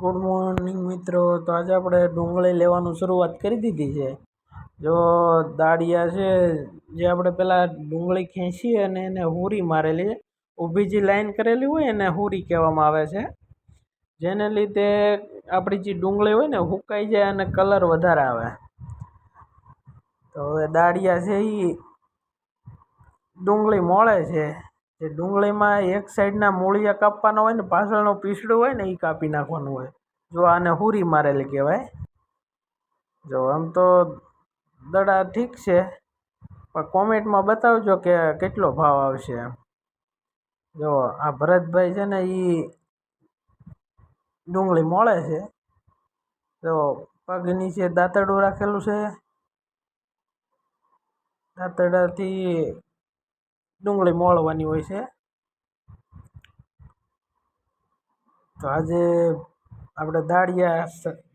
Good morning મિત્રો. તો આજે આપણે ડુંગળી લેવાનું શરૂઆત કરી દીધી છે. જો દાળિયા છે, જે આપણે પહેલાં ડુંગળી ખેંચી અને એને હુરી મારેલી છે. ઊભી જે લાઈન કરેલી હોય એને હુરી કહેવામાં આવે છે. જેને લીધે આપણી જે ડુંગળી હોય ને, હુકાઈ જાય અને કલર વધારે આવે. તો હવે દાળિયા છે એ ડુંગળી મોળે છે. જે ડુંગળીમાં એક સાઈડના મૂળિયા કાપવાના હોય ને, પાછળનું પીસડું હોય ને એ કાપી નાખવાનું હોય. જો આને હુરી મારેલી કહેવાય. જો આમ તો દડા ઠીક છે, પણ કોમેન્ટમાં બતાવજો કે કેટલો ભાવ આવશે એમ. જો આ ભરતભાઈ છે ને એ ડુંગળી મોળે છે. જો પગ નીચે દાંતરડું રાખેલું છે, દાંતરડાથી ડુંગળી મોળવાની હોય છે. તો આજે આપણે દાળિયા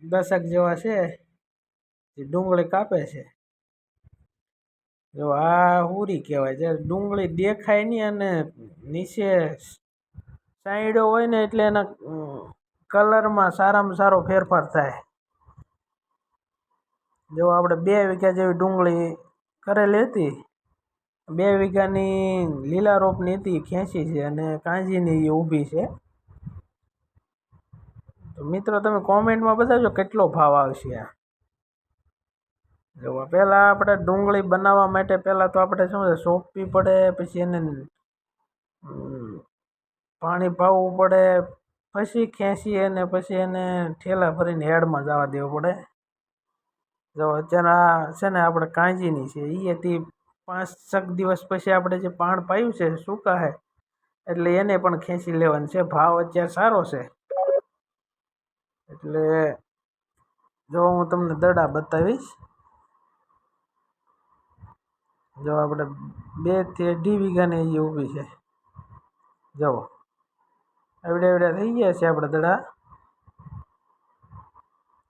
દશક જેવા છે, જે ડુંગળી કાપે છે. જો આ હુરી કહેવાય છે. ડુંગળી દેખાય નહીં અને નીચે સાઈડો હોય ને એટલે એના કલરમાં સારામાં સારો ફેરફાર થાય. જો આપણે બે વીઘા જેવી ડુંગળી કરેલી હતી બે વીઘાની લીલા રોપની હતી, ખેંચી છે અને કાંજીની એ ઊભી છે. તો મિત્રો, તમે કોમેન્ટમાં બતાવજો કેટલો ભાવ આવશે આ. જો પહેલાં આપણે ડુંગળી બનાવવા માટે પહેલાં તો આપણે શું છે, સોંપવી પડે, પછી એને પાણી ભાવવું પડે, પછી ખેંચી અને પછી એને ઠેલા ભરીને હેડમાં જવા દેવું પડે. જો, અત્યારે આ છે ને, આપણે કાંજીની છે એ હતી પાંચ છ દિવસ પછી આપણે જે પાણ પાયું છે સુકાશે એટલે એને પણ ખેંચી લેવાનું છે. ભાવ અત્યારે સારો છે. એટલે જો હું તમને દડા બતાવીશ. જો આપણે બેથી અઢી વીઘાની એ ઊભી છે. જુઓ એવડે એવડે થઈ ગયા છે આપણે દડા.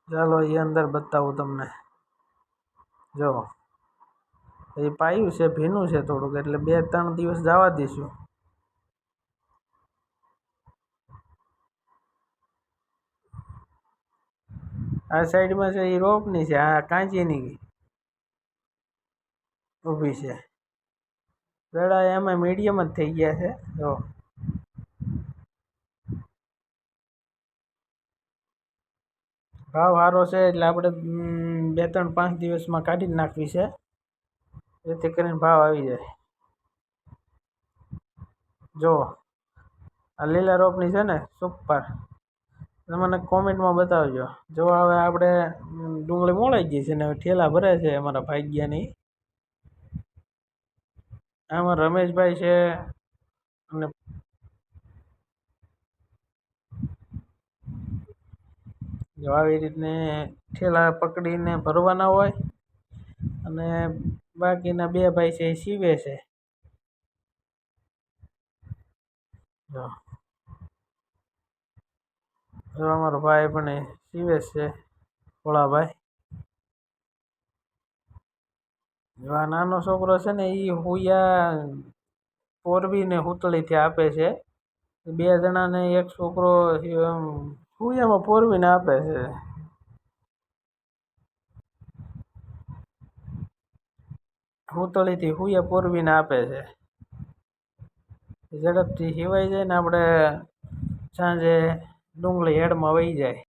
ચાલો એ અંદર બતાવું તમને. જો એ પાયું છે, ભીનું છે થોડુંક, એટલે બે ત્રણ દિવસ જવા દઈશું. આ સાઈડમાં છે, એ રોપની છે, આ કાંચીની ઊભી છે. દડા એમાં મીડિયમ જ થઈ ગયા છે, જો. ભાવ સારો છે, એટલે આપણે બે ત્રણ પાંચ દિવસમાં કાઢી જ નાખવી છે. જેથી કરીને ભાવ આવી જાય. જો, આ લીલા રોપની છે ને, સુપર. મને કોમેન્ટમાં બતાવજો. જો હવે આપણે ડુંગળી મોળાઈ ગઈ છે ને, હવે ઠેલા ભરે છે અમારા ભાગ્યાની. આમાં રમેશભાઈ છે અને જો આવી રીતને ઠેલા પકડીને ભરવાના હોય અને બાકીના બે ભાઈ છે, એ સીવે છે. અમારો ભાઈ પણ એ સીવે છે, ભોળાભાઈ. આ નાનો છોકરો છે ને એ હુયા પોરવીને હુતળીથી આપે છે. બે જણાને એક છોકરો હુયામાં પોરવીને આપે છે. હુતળીથી હુયા પોરવીને આપે છે. ઝડપથી સિવાય જાય ને આપણે સાંજે ડુંગળી હેડમાં વહી જાય.